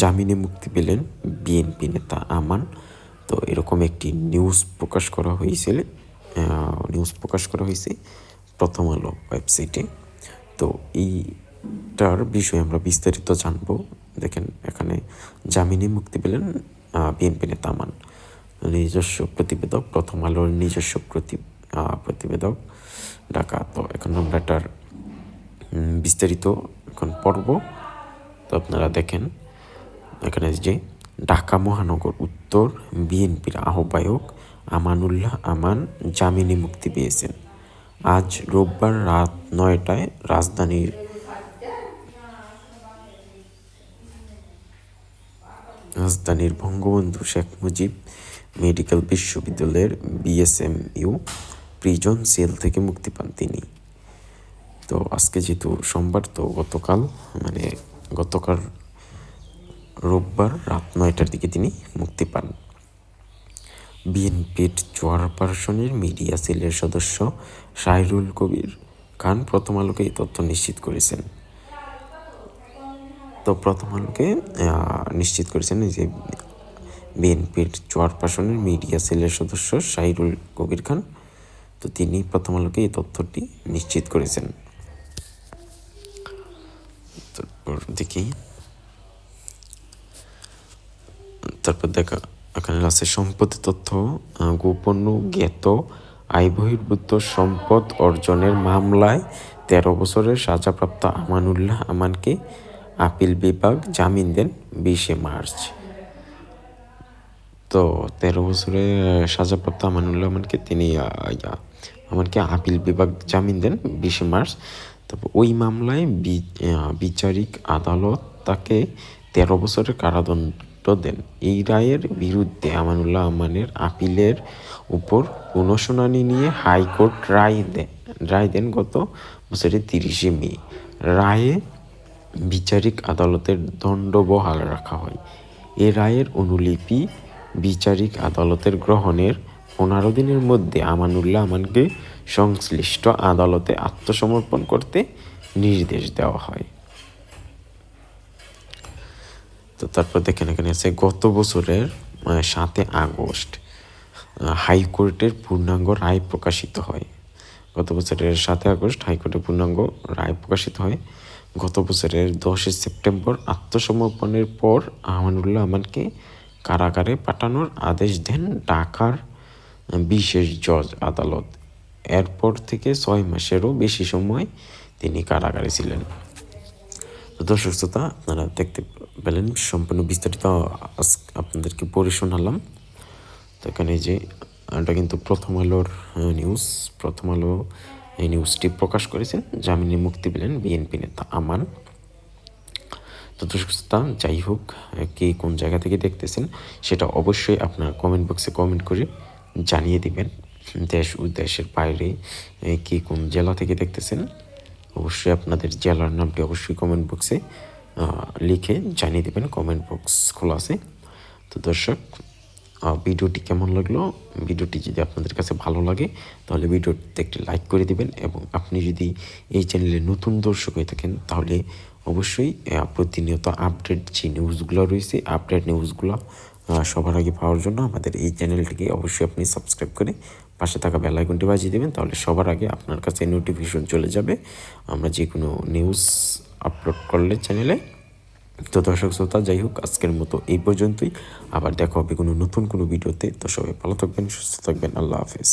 জামিনে মুক্তি পেলেন বিএনপি নেতা আমান। তো এরকম একটি নিউজ প্রকাশ করা হয়েছিল নিউজ প্রকাশ করা হয়েছে প্রথম আলো ওয়েবসাইটে তো এইটার বিষয়ে আমরা বিস্তারিত জানব। দেখেন, এখানে জামিনে মুক্তি পেলেন বিএনপি নেতা আমান। নিজস্ব প্রতিবেদক, প্রথম আলোর নিজস্ব প্রতি প্রতিবেদক ঢাকা তো এখন আমরা এটার বিস্তারিত এখন পড়ব। তো আপনারা দেখেন এখানে যে ঢাকা মহানগর উত্তর বিএনপির আহ্বায়ক আমানুল্লাহ আমান জামিনে মুক্তি পেয়েছেন। আজ রোববার রাত নয়টায় রাজধানীর রাজধানীর বঙ্গবন্ধু শেখ মুজিব মেডিকেল বিশ্ববিদ্যালয়ের বিএসএমইউ প্রিজন সেল থেকে মুক্তি পান তিনি। তো আজকে যেহেতু সোমবার, তো গতকাল মানে গতকাল রোববার রাত নয়টার দিকে তিনি মুক্তি পান। বিএনপির চেয়ারপারসনের মিডিয়া সেলের সদস্য শাহরুল কবির খান প্রথম আলোকে এই তথ্য নিশ্চিত করেছেন। তো প্রথম আলোকে নিশ্চিত করেছেন যে বিএনপির চেয়ারপারসনের মিডিয়া সেলের সদস্য শাহিরুল কবির খান। তো তিনি প্রথম আলোকে এই তথ্যটি নিশ্চিত করেছেন। তারপর দেখি তারপর দেখা এখানে আছে সম্পত্তি তথ্য গোপন জ্ঞাত আয় বহির্ভূত সম্পদ অর্জনের মামলায় তেরো বছরের সাজাপ্রাপ্ত আমানুল্লাহ আমানকে আপিল বিভাগ জামিন দেন বিশে মার্চ। তো তেরো বছরে সাজাপ্রাপ্ত আমানুল্লাহ আমানকে তিনি আমানকে আপিল বিভাগ জামিন দেন বিশে মার্চ। তারপর ওই মামলায় বিচারিক আদালত তাকে তেরো বছরের কারাদণ্ড দেন এই রায়ের বিরুদ্ধে আমানুল্লাহ আমানের আপিলের উপর পুনঃশুনানি নিয়ে হাইকোর্ট রায় দেন রায় দেন গত বছরের তিরিশে মে। রায়ে বিচারিক আদালতের দণ্ড বহাল রাখা হয়। এ রায়ের অনুলিপি বিচারিক আদালতের গ্রহণের পনেরো দিনের মধ্যে আমানুল্লাহ আমানকে সংশ্লিষ্ট আদালতে আত্মসমর্পণ করতে নির্দেশ দেওয়া হয়। তো তারপর দেখেন এখানে আছে, গত বছরের সাতে আগস্ট হাইকোর্টের পূর্ণাঙ্গ রায় প্রকাশিত হয়। গত বছরের সাতে আগস্ট হাইকোর্টের পূর্ণাঙ্গ রায় প্রকাশিত হয়। গত বছরের দশই সেপ্টেম্বর আত্মসমর্পণের পর আমানুল্লাহ আমানকে কারাগারে পাঠানোর আদেশ দেন ঢাকার বিশেষ জজ আদালত। এরপর থেকে ছয় মাসেরও বেশি সময় তিনি কারাগারে ছিলেন। দর্শক শ্রোতা, আপনারা দেখতে পেলেন সম্পূর্ণ বিস্তারিত আজ আপনাদেরকে পড়ে শোনালাম। তো এখানে যে, এটা কিন্তু প্রথম আলোর নিউজ প্রথম আলো এই নিউজটি প্রকাশ করেছেন জামিনে মুক্তি পেলেন বিএনপি নেতা আমান। তো দর্শক যাই হোক, কে কোন জায়গা থেকে দেখতেছেন সেটা অবশ্যই আপনার কমেন্ট বক্সে কমেন্ট করে জানিয়ে দিবেন। দেশ ও দেশের বাইরে কে কোন জেলা থেকে দেখতেছেন, অবশ্যই আপনাদের জেলার নামটি অবশ্যই কমেন্ট বক্সে লিখে জানিয়ে দেবেন কমেন্ট বক্স খোলা আছে। তো দর্শক ভিডিওটি কেমন লাগল? ভিডিওটি যদি আপনাদের কাছে ভালো লাগে, তাহলে ভিডিওটিতে একটি লাইক করে দিবেন এবং আপনি যদি এই চ্যানেলে নতুন দর্শক হয়ে থাকেন, তাহলে অবশ্যই প্রতিনিয়ত আপডেট যে নিউজগুলো রয়েছে আপডেট নিউজগুলো সবার আগে পাওয়ার জন্য আমাদের এই চ্যানেলটিকে অবশ্যই আপনি সাবস্ক্রাইব করে পাশে থাকা বেলাইকনটি বাজিয়ে দেবেন, তাহলে সবার আগে আপনার কাছে নোটিফিকেশন চলে যাবে। আমরা যে কোনো নিউজ আপলোড করলে চ্যানেলে তো দর্শক শ্রোতা, যাই হোক, আজকের মতো এই পর্যন্তই। আবার দেখা হবে কোনো নতুন কোনো ভিডিওতে। তো সবাই ভালো থাকবেন, সুস্থ থাকবেন। আল্লাহ হাফেজ।